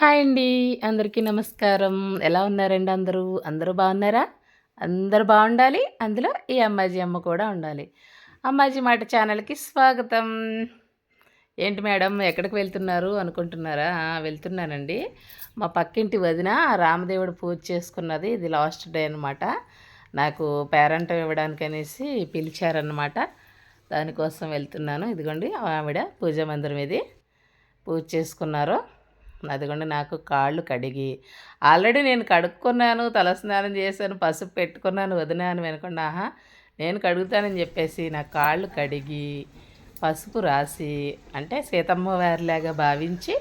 Hi అండి. అందరికీ నమస్కారం. ఎలా ఉన్నారండి అందరూ? అందరూ బాగున్నారా? అందరూ బాగుండాలి. అందులో ఈ అమ్మాజీ అమ్మ కూడా ఉండాలి. అమ్మాజీ మాట ఛానల్కి స్వాగతం. ఏంటి మేడం ఎక్కడికి వెళ్తున్నారు అనుకుంటున్నారా? వెళ్తున్నానండి. మా పక్కింటి వదిన రామదేవుడు పూజ చేసుకున్నది ఇది లాస్ట్ డే అనమాట నాకు పేరెంట్ ఇవ్వడానికి అనేసి పిలిచారనమాట దానికోసం వెళ్తున్నాను. ఇదిగోండి ఆవిడ పూజా మందిరం ఇది. పూజ చేసుకున్నారు. అదిగోండి నాకు కాళ్ళు కడిగి. ఆల్రెడీ నేను కడుక్కున్నాను తలస్నానం చేశాను పసుపు పెట్టుకున్నాను వదినాను వినకుండా ఆహా నేను కడుగుతానని చెప్పేసి నా కాళ్ళు కడిగి పసుపు రాసి అంటే సీతమ్మ వారిలాగా భావించి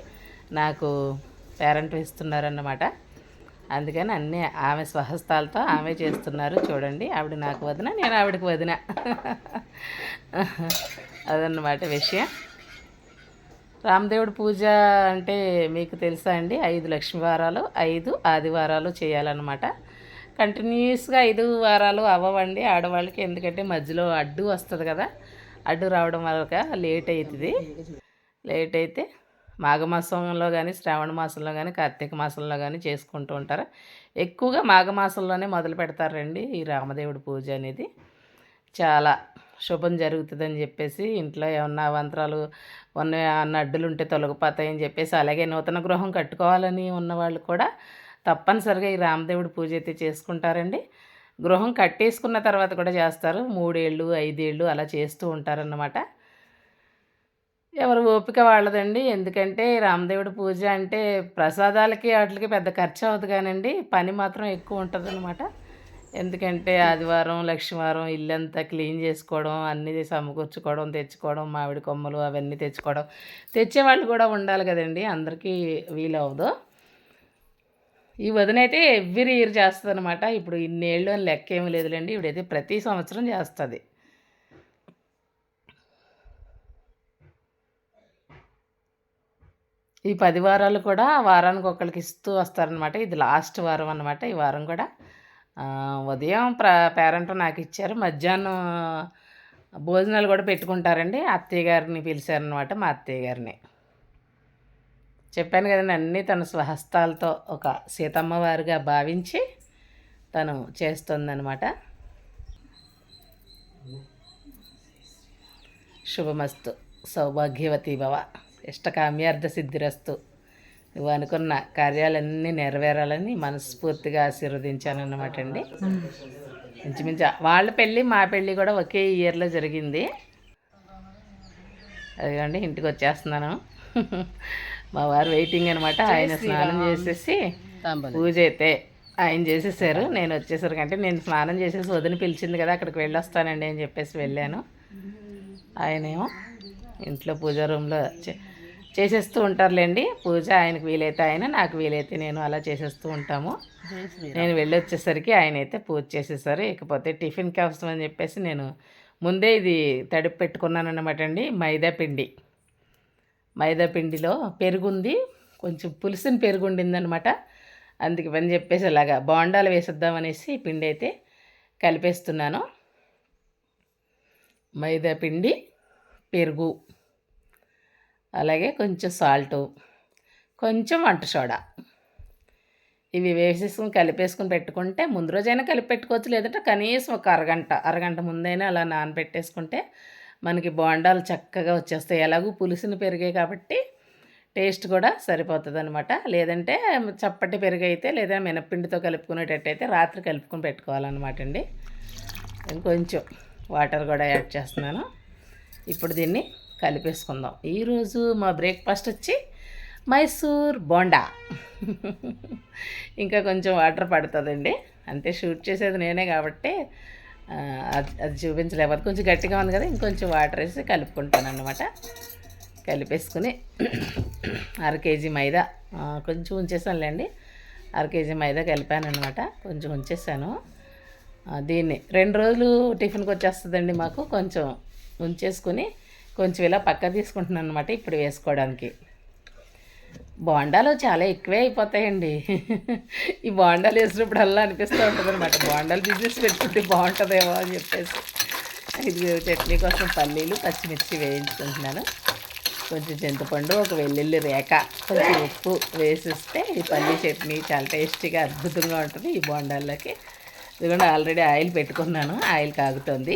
నాకు పేరెంట్ ఇస్తున్నారన్నమాట. అందుకని అన్నీ ఆమె స్వహస్తాలతో ఆమె చేస్తున్నారు. చూడండి ఆవిడ నాకు వదిన నేను ఆవిడకి వదిన. అదన్నమాట విషయం. రామదేవుడి పూజ అంటే మీకు తెలుసా అండి? ఐదు లక్ష్మీ వారాలు ఐదు ఆదివారాలు చేయాలన్నమాట. కంటిన్యూస్గా ఐదు వారాలు అవ్వవండి ఆడవాళ్ళకి ఎందుకంటే మధ్యలో అడ్డు వస్తుంది కదా. అడ్డు రావడం వల్ల లేట్ అవుతుంది లేట్ అయితే మాఘమాసంలో కానీ శ్రావణ మాసంలో కానీ కార్తీక మాసంలో కానీ చేసుకుంటూ ఉంటారు. ఎక్కువగా మాఘమాసంలోనే మొదలు పెడతారండి ఈ రామదేవుడి పూజ అనేది. చాలా శుభం జరుగుతుందని చెప్పేసి ఇంట్లో ఏమన్నా అవంతరాలు ఉన్న అడ్డులు ఉంటే తొలగిపోతాయని చెప్పేసి అలాగే నూతన గృహం కట్టుకోవాలని ఉన్నవాళ్ళు కూడా తప్పనిసరిగా ఈ రామదేవుడి పూజ అయితే చేసుకుంటారండి. గృహం కట్టేసుకున్న తర్వాత కూడా చేస్తారు. మూడేళ్ళు ఐదేళ్ళు అలా చేస్తూ ఉంటారన్నమాట. ఎవరు ఓపిక వాళ్ళదండి. ఎందుకంటే రామదేవుడి పూజ అంటే ప్రసాదాలకి వాటికి పెద్ద ఖర్చు అవుతుంది కానండి. పని మాత్రం ఎక్కువ ఉంటుంది ఎందుకంటే ఆదివారం లక్ష్మీవారం ఇల్లంతా క్లీన్ చేసుకోవడం అన్నీ సమకూర్చుకోవడం తెచ్చుకోవడం మామిడి కొమ్మలు అవన్నీ తెచ్చుకోవడం. తెచ్చేవాళ్ళు కూడా ఉండాలి కదండి అందరికీ వీలవదు ఈ వదినైతే ఎవ్రీ ఇయర్ చేస్తుంది అనమాట ఇప్పుడు ఇన్నేళ్ళు అని లెక్క ఏమి లేదులేండి ఇప్పుడైతే ప్రతి సంవత్సరం చేస్తుంది. ఈ పది వారాలు కూడా వారానికి ఒకరికి ఇస్తూ వస్తారనమాట ఇది లాస్ట్ వారం అనమాట ఈ వారం కూడా. ఉదయం ప్ర పేరెంట్ నాకు ఇచ్చారు. మధ్యాహ్నం భోజనాలు కూడా పెట్టుకుంటారండి. అత్తయ్య గారిని పిలిచారనమాట మా అత్తయ్య గారిని. చెప్పాను కదండి అన్నీ తన స్వహస్తాలతో ఒక సీతమ్మవారుగా భావించి తను చేస్తుందనమాట శుభమస్తు సౌభాగ్యవతి భవ ఇష్టకామ్యార్థ సిద్ధిరస్తు నువ్వు అనుకున్న కార్యాలన్నీ నెరవేరాలని మనస్ఫూర్తిగా ఆశీర్వదించాను అనమాట అండి. ఇంచుమించు వాళ్ళ పెళ్ళి మా పెళ్ళి కూడా ఒకే ఇయర్లో జరిగింది. అదిగోండి ఇంటికి వచ్చేస్తున్నాను. మా వారు వెయిటింగ్ అనమాట ఆయన స్నానం చేసేసి పూజ అయితే ఆయన చేసేసారు. నేను వచ్చేసరికి అంటే నేను స్నానం చేసేసి వదిన పిలిచింది కదా అక్కడికి వెళ్ళొస్తానండి అని చెప్పేసి వెళ్ళాను. ఆయనేమో ఇంట్లో పూజ రూమ్లో చేసేస్తూ ఉంటారులేండి. పూజ ఆయనకు వీలైతే ఆయన నాకు వీలైతే నేను అలా చేసేస్తూ ఉంటాము. నేను వెళ్ళి వచ్చేసరికి ఆయన అయితే పూజ చేసేసారు. ఇకపోతే టిఫిన్ అవసరం అని చెప్పేసి నేను ముందే ఇది తడిపి పెట్టుకున్నాను అనమాట అండి. మైదా పిండి. మైదా పిండిలో పెరుగుంది. కొంచెం పులిసిన పెరుగు ఉండిందనమాట అందుకే పని చెప్పేసి అలాగా బోండాలు వేసేద్దామనేసి పిండి అయితే కలిపేస్తున్నాను. మైదా పిండి పెరుగు. అలాగే కొంచెం సాల్టు కొంచెం వంట సోడా. ఇవి వేసేసుకుని కలిపేసుకుని పెట్టుకుంటే ముందు రోజైనా కలిపి పెట్టుకోవచ్చు లేదంటే కనీసం ఒక అరగంట అరగంట ముందైనా అలా నానబెట్టేసుకుంటే మనకి బోండాలు చక్కగా వచ్చేస్తాయి. ఎలాగూ పులుసుని పెరిగాయి కాబట్టి టేస్ట్ కూడా సరిపోతుంది అనమాట లేదంటే చప్పటి పెరుగు అయితే లేదా మినప్పిండితో కలుపుకునేటట్టయితే రాత్రి కలుపుకొని పెట్టుకోవాలన్నమాట అండి. ఇంకొంచెం వాటర్ కూడా యాడ్ చేస్తున్నాను. ఇప్పుడు దీన్ని కలిపేసుకుందాం. ఈరోజు మా బ్రేక్ఫాస్ట్ వచ్చి మైసూర్ బోండా. ఇంకా కొంచెం వాటర్ పడుతుందండి. అంతే షూట్ చేసేది నేనే కాబట్టి అది అది చూపించలేకపోతే కొంచెం గట్టిగా ఉంది కదా ఇంకొంచెం వాటర్ వేసి కలుపుకుంటాను అనమాట కలిపేసుకుని అర కేజీ మైదా కొంచెం ఉంచేసానులేండి. అర కేజీ మైదా కలిపాను అనమాట కొంచెం ఉంచేసాను. దీన్ని రెండు రోజులు టిఫిన్కి వచ్చేస్తుందండి మాకు. కొంచెం ఉంచేసుకుని కొంచెం ఇలా పక్క తీసుకుంటున్నాను అనమాట ఇప్పుడు వేసుకోవడానికి. బోండాలు చాలా ఎక్కువే అయిపోతాయండి. ఈ బోండాలు వేసినప్పుడల్లా అనిపిస్తూ ఉంటుంది అనమాట బోండాలు బిజినెస్ పెట్టుకుంటే బాగుంటుందేమో అని చెప్పేసి. ఇది చట్నీ కోసం పల్లీలు పచ్చిమిర్చి వేయించుకుంటున్నాను. కొంచెం చింతపండు ఒక వెల్లుల్లి రేఖ కొంచెం ఉప్పు వేసిస్తే ఈ పల్లీ చట్నీ చాలా టేస్టీగా అద్భుతంగా ఉంటుంది ఈ బోండాల్లోకి. ఇదిగోండి ఆల్రెడీ ఆయిల్ పెట్టుకున్నాను. ఆయిల్ కాగుతుంది.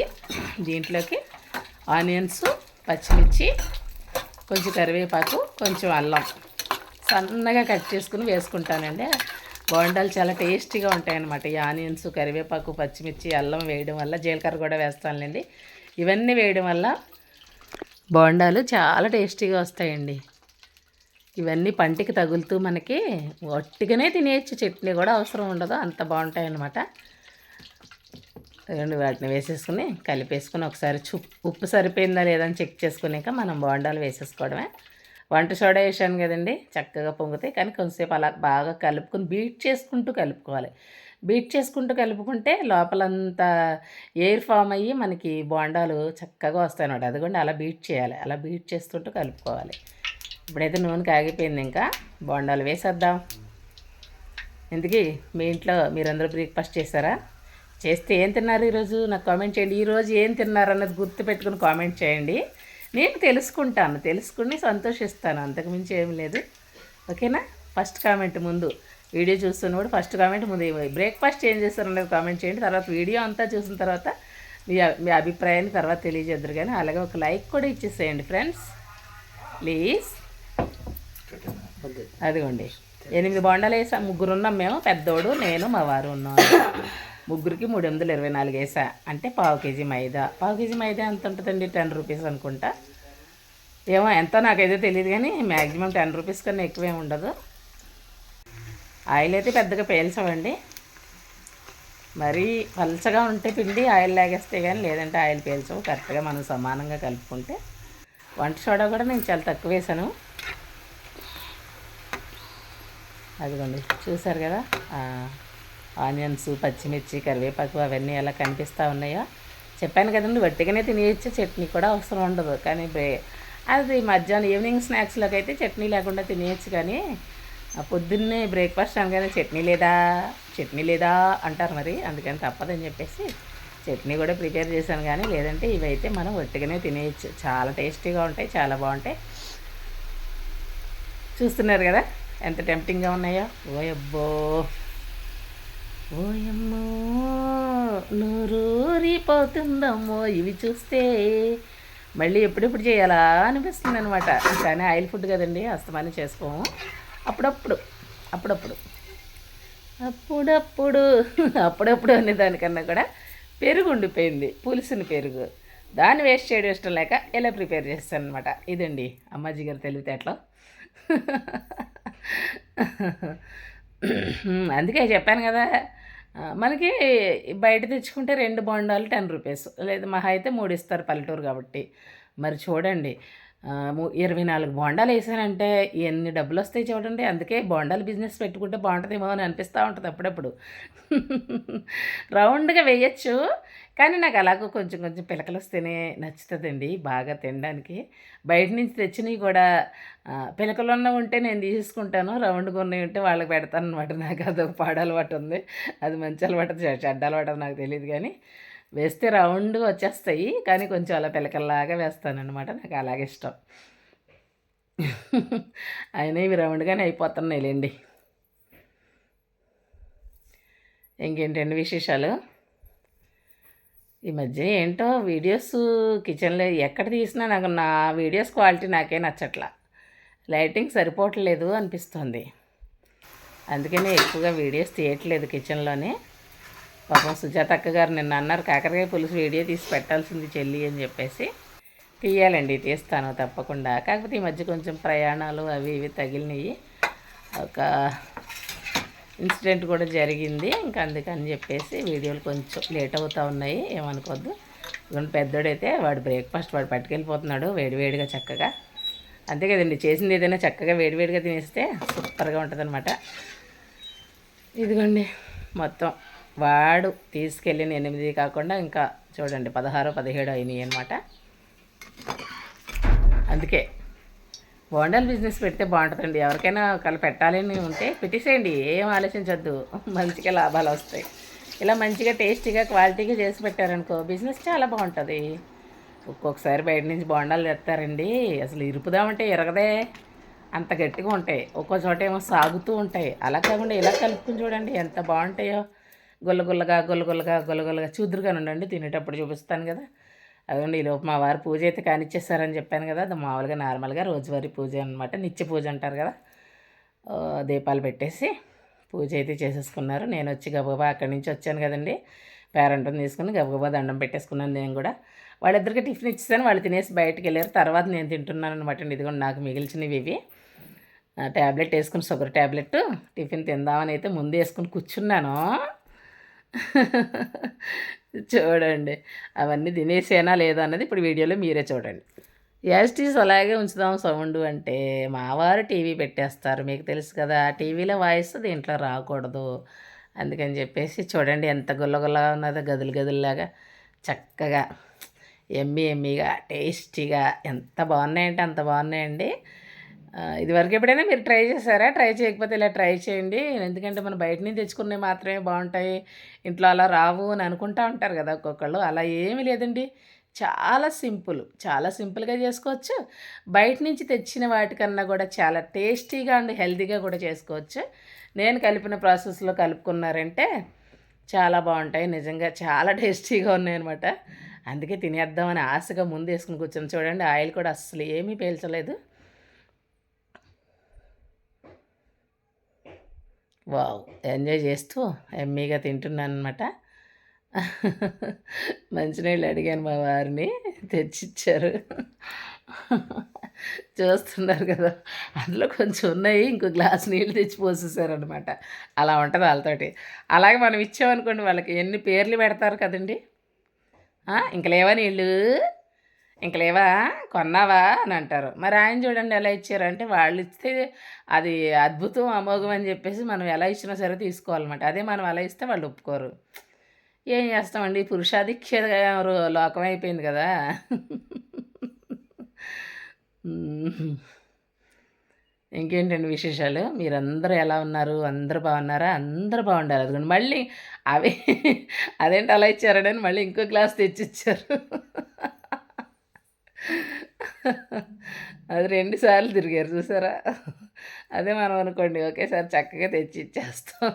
దీంట్లోకి ఆనియన్స్ పచ్చిమిర్చి కొంచెం కరివేపాకు కొంచెం అల్లం. సన్నగా కట్ చేసుకుని వేసుకుంటానండి. బోండాలు చాలా టేస్టీగా ఉంటాయన్నమాట. ఈ ఆనియన్స్ కరివేపాకు పచ్చిమిర్చి అల్లం వేయడం వల్ల జీలకర్ర కూడా వేస్తానులేండి. ఇవన్నీ వేయడం వల్ల బోండాలు చాలా టేస్టీగా వస్తాయండి. ఇవన్నీ పంటికి తగులుతూ మనకి ఒట్టిగానే తినేయచ్చు. చట్నీ కూడా అవసరం ఉండదు. అంత బాగుంటాయి అన్నమాట రెండు వాటిని వేసేసుకుని కలిపేసుకుని ఒకసారి ఉప్పు సరిపోయిందా లేదా అని చెక్ చేసుకున్నాక మనం బోండాలు వేసేసుకోవడమే. వంట సోడా వేసాను కదండి చక్కగా పొంగుతాయి. కానీ కొంతసేపు అలా బాగా కలుపుకొని బీట్ చేసుకుంటూ కలుపుకోవాలి. బీట్ చేసుకుంటూ కలుపుకుంటే లోపలంతా ఎయిర్ ఫామ్ అయ్యి మనకి బోండాలు చక్కగా వస్తాయి అన్నమాట. అదిగోండి అలా బీట్ చేయాలి. అలా బీట్ చేసుకుంటూ కలుపుకోవాలి. ఇప్పుడైతే నూనె కాగిపోయింది ఇంకా. బోండాలు వేసేద్దాం. ఎందుకు మీ ఇంట్లో మీరందరూ బ్రేక్ఫాస్ట్ చేశారా? చేస్తే ఏం తిన్నారు ఈరోజు? నాకు కామెంట్ చేయండి. ఈరోజు ఏం తిన్నారు అన్నది గుర్తు పెట్టుకుని కామెంట్ చేయండి. నేను తెలుసుకుంటాను. తెలుసుకుని సంతోషిస్తాను. అంతకుమించి ఏం లేదు. ఓకేనా? ఫస్ట్ కామెంట్ ముందు. వీడియో చూస్తున్నప్పుడు ఫస్ట్ కామెంట్ ముందు బ్రేక్ఫాస్ట్ ఏం చేస్తారనేది కామెంట్ చేయండి. తర్వాత వీడియో అంతా చూసిన తర్వాత మీ మీ అభిప్రాయాన్ని తర్వాత తెలియజేద్దరు కానీ అలాగే ఒక లైక్ కూడా ఇచ్చేసేయండి ఫ్రెండ్స్ ప్లీజ్ అదిగోండి. ఎనిమిది బొండాలు వేసా. ముగ్గురు ఉన్నాం మేము. పెద్దోడు నేను మా వారు ఉన్నాం. ముగ్గురికి మూడు వందల ఇరవై నాలుగు వేసా. అంటే పావు కేజీ మైదా. పావు కేజీ మైదా ఎంత ఉంటుందండి? టెన్ రూపీస్ అనుకుంటా. ఏమో ఎంతో నాకైతే తెలియదు కానీ మ్యాక్సిమం టెన్ రూపీస్ కన్నా ఎక్కువేం ఉండదు. ఆయిల్ అయితే పెద్దగా పేల్చవండి. మరీ పలచగా ఉంటే పిండి ఆయిల్ లాగేస్తే కానీ లేదంటే ఆయిల్ పేల్చవు. కరెక్ట్గా మనం సమానంగా కలుపుకుంటే. వంట సోడా కూడా నేను చాలా తక్కువ వేసాను. అదిగోండి చూసారు కదా? ఆనియన్స్ పచ్చిమిర్చి కరివేపాకు అవన్నీ ఎలా కనిపిస్తూ ఉన్నాయో. చెప్పాను కదండి వట్టిగానే తినేయచ్చు చట్నీ కూడా అవసరం ఉండదు. కానీ అది మధ్యాహ్నం ఈవినింగ్ స్నాక్స్లోకి అయితే చట్నీ లేకుండా తినేయచ్చు కానీ పొద్దున్నే బ్రేక్ఫాస్ట్ అనగానే చట్నీ లేదా చట్నీ లేదా అంటారు మరి. అందుకని తప్పదని చెప్పేసి చట్నీ కూడా ప్రిపేర్ చేశాను కానీ లేదంటే ఇవైతే మనం ఒట్టిగానే తినేయచ్చు. చాలా టేస్టీగా ఉంటాయి చాలా బాగుంటాయి. చూస్తున్నారు కదా ఎంత టెంప్టింగ్గా ఉన్నాయో. ఓ అబ్బో ఓయమ్మో నూరూరిపోతుందమ్మో ఇవి చూస్తే. మళ్ళీ ఎప్పుడెప్పుడు చేయాలా అనిపిస్తుంది అనమాట కానీ ఆయిల్ ఫుడ్ కదండి అస్తమానం చేసుకోము. అప్పుడప్పుడు అప్పుడప్పుడు. అప్పుడప్పుడు అప్పుడప్పుడు అనే దానికన్నా కూడా పెరుగు ఉండిపోయింది పులుసుని పెరుగు. దాన్ని వేస్ట్ చేయడం ఇష్టం లేక ఇలా ప్రిపేర్ చేస్తాను అనమాట ఇదండి అమ్మాజీ గారు తెలివితేటలో. అందుకే చెప్పాను కదా మనకి బయట తెచ్చుకుంటే రెండు బోండాలు టెన్ రూపీస్. లేదు మహా అయితే మూడు ఇస్తారు పల్లెటూరు కాబట్టి. మరి చూడండి. ఇరవై నాలుగు బోండాలు వేసానంటే ఎన్ని డబ్బులు వస్తాయి చూడండి. అందుకే బోండాలు బిజినెస్ పెట్టుకుంటే బాగుంటుందేమో అని అనిపిస్తూ ఉంటుంది అప్పుడప్పుడు. రౌండ్గా వేయచ్చు కానీ నాకు అలాగో కొంచెం కొంచెం పిలకలు వస్తేనే నచ్చుతుందండి బాగా తినడానికి. బయట నుంచి తెచ్చినవి కూడా పిలకలున్న ఉంటే నేను తీసుకుంటాను రౌండ్గా ఉన్నవి ఉంటే వాళ్ళకి పెడతాను అనమాట నాకు అదొక పాడలవాటు ఉంది. అది మంచి అలవాటు చెడ్డ అలవాటు నాకు తెలియదు కానీ. వేస్తే రౌండ్గా వచ్చేస్తాయి. కానీ కొంచెం అలా పిలకల్లాగా వేస్తానమాట నాకు అలాగే ఇష్టం. అయినా ఇవి రౌండ్గానే అయిపోతున్నాయిలేండి. ఇంకేంటండి విశేషాలు? ఈ మధ్య ఏంటో వీడియోస్ కిచెన్లో ఎక్కడ తీసినా నాకు నా వీడియోస్ క్వాలిటీ నాకే నచ్చట్లా. లైటింగ్ సరిపోవట్లేదు అనిపిస్తుంది. అందుకనే ఎక్కువగా వీడియోస్ తీయట్లేదు కిచెన్లోనే. పాపం సుజాత అక్క గారు నిన్న అన్నారు కాకరకాయ పులుసు వీడియో తీసి పెట్టాల్సింది చెల్లి అని చెప్పేసి తీయాలండి తీస్తాను తప్పకుండా. కాకపోతే ఈ మధ్య కొంచెం ప్రయాణాలు అవి ఇవి తగిలినవి ఒక ఇన్సిడెంట్ కూడా జరిగింది. ఇంకా అందుకని చెప్పేసి వీడియోలు కొంచెం లేట్ అవుతూ ఉన్నాయి ఏమనుకోవద్దు ఇవన్నీ పెద్దోడైతే వాడు బ్రేక్ఫాస్ట్ వాడు పట్టుకెళ్ళిపోతున్నాడు వేడివేడిగా చక్కగా. అంతే కదండి చేసింది ఏదైనా చక్కగా వేడివేడిగా తినేస్తే సూపర్గా ఉంటుంది ఇదిగోండి మొత్తం. వాడు తీసుకెళ్ళిన ఎనిమిది కాకుండా ఇంకా చూడండి పదహారు పదిహేడు అయినాయి అనమాట అందుకే బోండాలు బిజినెస్ పెడితే బాగుంటుందండి. ఎవరికైనా ఒకళ్ళు పెట్టాలని ఉంటే పెట్టేసేయండి. ఏం ఆలోచించొద్దు. మంచిగా లాభాలు వస్తాయి. ఇలా మంచిగా టేస్టీగా క్వాలిటీగా చేసి పెట్టారనుకో బిజినెస్ చాలా బాగుంటుంది. ఒక్కొక్కసారి బయట నుంచి బోండాలు తెస్తారండి. అసలు ఇరుపుదామంటే ఇరగదే. అంత గట్టిగా ఉంటాయి. ఒక్కో చోట ఏమో సాగుతూ ఉంటాయి. అలా కాకుండా ఇలా కలుపుకుని చూడండి ఎంత బాగుంటాయో. గుల్లగుల్లగా గుల్లగుల్లగా గుల్లగుల్లగా చూదురుగా ఉండండి. తినేటప్పుడు చూపిస్తాను కదా. అదండి ఈలోపు మా వారు పూజ అయితే కానిచ్చేస్తారని చెప్పాను కదా. అది మామూలుగా నార్మల్గా రోజువారీ పూజ అనమాట నిత్య పూజ అంటారు కదా. దీపాలు పెట్టేసి పూజ అయితే చేసేసుకున్నారు. నేను వచ్చి గబగబా అక్కడి నుంచి వచ్చాను కదండి. పేరెంట్ని తీసుకుని గబగబా దండం పెట్టేసుకున్నాను నేను కూడా. వాళ్ళిద్దరికి టిఫిన్ ఇచ్చేసాను. వాళ్ళు తినేసి బయటకు వెళ్ళారు. తర్వాత నేను తింటున్నాను అనమాట అండి. ఇదిగోండి నాకు మిగిల్చినవి ఇవి. ట్యాబ్లెట్ వేసుకుని షుగర్ ట్యాబ్లెట్ టిఫిన్ తిందామని అయితే ముందు వేసుకుని కూర్చున్నాను. చూడండి. అవన్నీ తినేసేనా లేదా అన్నది ఇప్పుడు వీడియోలో మీరే చూడండి. యాస్టీస్ అలాగే ఉంచుదాం సౌండ్ అంటే మావారు టీవీ పెట్టేస్తారు. మీకు తెలుసు కదా టీవీలో వాయిస్ దీంట్లో రాకూడదు. అందుకని చెప్పేసి చూడండి ఎంత గుల్లగుల్లగా ఉన్నదో గదులు గదుల్లాగా చక్కగా ఎమ్మి ఎమ్మిగా టేస్టీగా ఎంత బాగున్నాయంటే అంత బాగున్నాయండి. ఇదివరకు ఎప్పుడైనా మీరు ట్రై చేశారా? ట్రై చేయకపోతే ఇలా ట్రై చేయండి. ఎందుకంటే మనం బయట నుంచి తెచ్చుకునే మాత్రమే బాగుంటాయి. ఇంట్లో అలా రావు అని అనుకుంటా ఉంటారు కదా ఒక్కొక్కళ్ళు. అలా ఏమీ లేదండి. చాలా సింపుల్. చాలా సింపుల్గా చేసుకోవచ్చు. బయట నుంచి తెచ్చిన వాటికన్నా కూడా చాలా టేస్టీగా అండ్ హెల్తీగా కూడా చేసుకోవచ్చు. నేను కలిపిన ప్రాసెస్లో కలుపుకున్నారంటే చాలా బాగుంటాయి. నిజంగా చాలా టేస్టీగా ఉన్నాయన్నమాట. అందుకే తినేద్దామని ఆశగా ముందు వేసుకుని కూర్చొని చూడండి. ఆయిల్ కూడా అస్సలు ఏమీ పీల్చలేదు. వావ్! ఎంజాయ్ చేస్తూ ఎమ్మీగా తింటున్నాను అనమాట మంచినీళ్ళు అడిగాను మా వారిని తెచ్చిచ్చారు. చూస్తున్నారు కదా! అందులో కొంచెం ఉన్నాయి ఇంకో గ్లాస్ నీళ్ళు తెచ్చి పోసేసారనమాట అలా ఉంటుంది వాళ్ళతోటి. అలాగే మనం ఇచ్చామనుకోండి వాళ్ళకి ఎన్ని పేర్లు పెడతారు కదండి? ఇంకా ఇంక లేవా నీళ్ళు? ఇంక లేవా? కొన్నావా? అని అంటారు. మరి ఆయన చూడండి ఎలా ఇచ్చారంటే వాళ్ళు ఇస్తే అది అద్భుతం అమోఘం అని చెప్పేసి మనం ఎలా ఇచ్చినా సరే తీసుకోవాలన్నమాట. అదే మనం అలా ఇస్తే వాళ్ళు ఒప్పుకోరు. ఏం చేస్తామండి? పురుషాధిక్య లోకం అయిపోయింది కదా. ఇంకేంటండి విశేషాలు? మీరందరూ ఎలా ఉన్నారు? అందరూ బాగున్నారా? అందరూ బాగుండాలి. అదిగోండి. మళ్ళీ అవి అదేంటి అలా ఇచ్చారని మళ్ళీ ఇంకో గ్లాస్ తెచ్చిచ్చారు. అది రెండు సార్లు తిరిగారు చూసారా? అదే మనం అనుకోండి ఒకేసారి చక్కగా తెచ్చి ఇచ్చేస్తాం.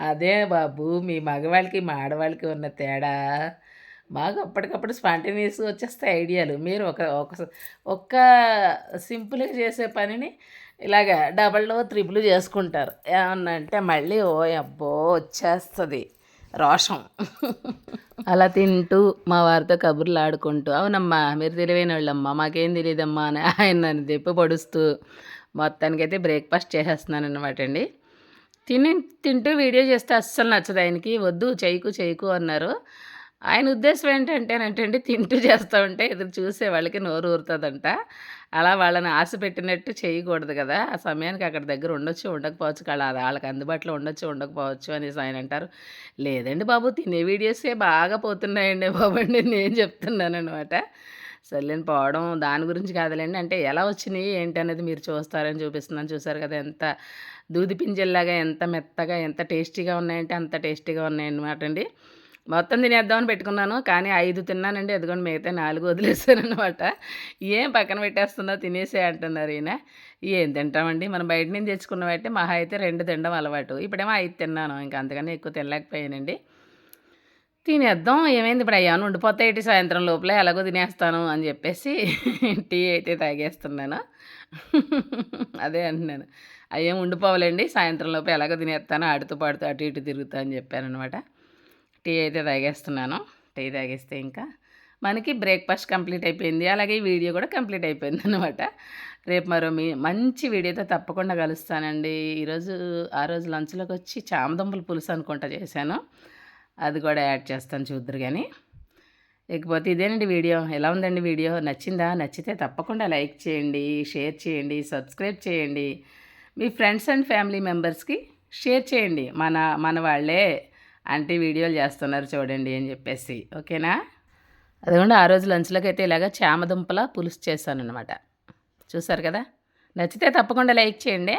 అదే బాబు మీ మగవాళ్ళకి మా ఆడవాళ్ళకి ఉన్న తేడా. మాకు అప్పటికప్పుడు స్పాంటేనియస్గా వచ్చేస్తాయి ఐడియాలు. మీరు ఒక ఒక ఒక్క సింపుల్గా చేసే పనిని ఇలాగ డబల్ త్రిబుల్ చేసుకుంటారు. ఏమన్నా అంటే మళ్ళీ ఓ అబ్బో వచ్చేస్తుంది. రోషం. అలా తింటూ మా వారితో కబుర్లు ఆడుకుంటూ అవునమ్మా మీరు తెలివైన వాళ్ళమ్మా మాకేం తెలియదమ్మా అని ఆయన నన్ను దెప్పి పొడుస్తూ మొత్తానికైతే బ్రేక్ఫాస్ట్ చేసేస్తున్నాను అనమాట అండి. తిని తింటూ వీడియో చేస్తే అస్సలు నచ్చదు ఆయనకి. వద్దు చేయకు చేయకు అన్నారు. ఆయన ఉద్దేశం ఏంటంటే అండి తింటూ చేస్తూ ఉంటే ఎదురు చూసే వాళ్ళకి నోరు ఊరుతుందంట. అలా వాళ్ళని ఆశ పెట్టినట్టు చేయకూడదు కదా. ఆ సమయానికి అక్కడ దగ్గర ఉండొచ్చు ఉండకపోవచ్చు. కదా వాళ్ళకి అందుబాటులో ఉండొచ్చు ఉండకపోవచ్చు అనేసి ఆయన అంటారు. లేదండి బాబు తినే వీడియోసే బాగా పోతున్నాయండి బాబు అండి. నేను చెప్తున్నాను అనమాట సర్లేని పోవడం దాని గురించి కాదులేండి. అంటే ఎలా వచ్చినాయి ఏంటి అనేది మీరు చూస్తారని చూపిస్తున్నాను. చూసారు కదా ఎంత దూది పింజల్లాగా ఎంత మెత్తగా ఎంత టేస్టీగా ఉన్నాయంటే అంత టేస్టీగా ఉన్నాయన్నమాట అండి. మొత్తం తినేద్దామని పెట్టుకున్నాను కానీ ఐదు తిన్నానండి. అదిగోండి మిగతా నాలుగు వదిలేశారనమాట అనమాట ఏం పక్కన పెట్టేస్తుందో తినేసే అంటున్నారు ఈయన. ఏం తింటామండి? మనం బయట నుంచి తెచ్చుకున్నవైతే మహా అయితే రెండు తినడం అలవాటు. ఇప్పుడేమో ఐదు తిన్నాను ఇంకా అంతకన్నా ఎక్కువ తినలేకపోయానండి. తినేద్దాం ఏమైంది? ఇప్పుడు అయ్యాను ఉండిపోతాయి సాయంత్రం లోపలే ఎలాగో తినేస్తాను అని చెప్పేసి టీ అయితే తాగేస్తున్నాను. అదే అంటున్నాను. అయ్యేం ఉండిపోవాలండి. సాయంత్రం లోపల ఎలాగో తినేస్తాను ఆడుతూ పాడుతూ అటు ఇటు తిరుగుతా అని చెప్పాను అనమాట టీ అయితే తాగేస్తున్నాను. టీ తాగేస్తే ఇంకా మనకి బ్రేక్ఫాస్ట్ కంప్లీట్ అయిపోయింది. అలాగే ఈ వీడియో కూడా కంప్లీట్ అయిపోయింది అనమాట రేపు మరో మీ మంచి వీడియోతో తప్పకుండా కలుస్తానండి. ఈరోజు ఆ రోజు లంచ్లోకి వచ్చి చామదుంపల పులుసు అనుకుంటా చేశాను. అది కూడా యాడ్ చేస్తాను చూద్దరు కానీ ఇకపోతే ఇదేనండి వీడియో. ఎలా ఉందండి వీడియో? నచ్చిందా? నచ్చితే తప్పకుండా లైక్ చేయండి షేర్ చేయండి సబ్స్క్రైబ్ చేయండి. మీ ఫ్రెండ్స్ అండ్ ఫ్యామిలీ మెంబర్స్కి షేర్ చేయండి. మన మన వాళ్ళే ఆంటీ వీడియోలు చేస్తున్నారు చూడండి అని చెప్పేసి. ఓకేనా? అదిగోండి ఆ రోజు లంచ్లోకి అయితే ఇలాగ చామదుంపల పులుసు చేశాను అనమాట చూసారు కదా? నచ్చితే తప్పకుండా లైక్ చేయండి.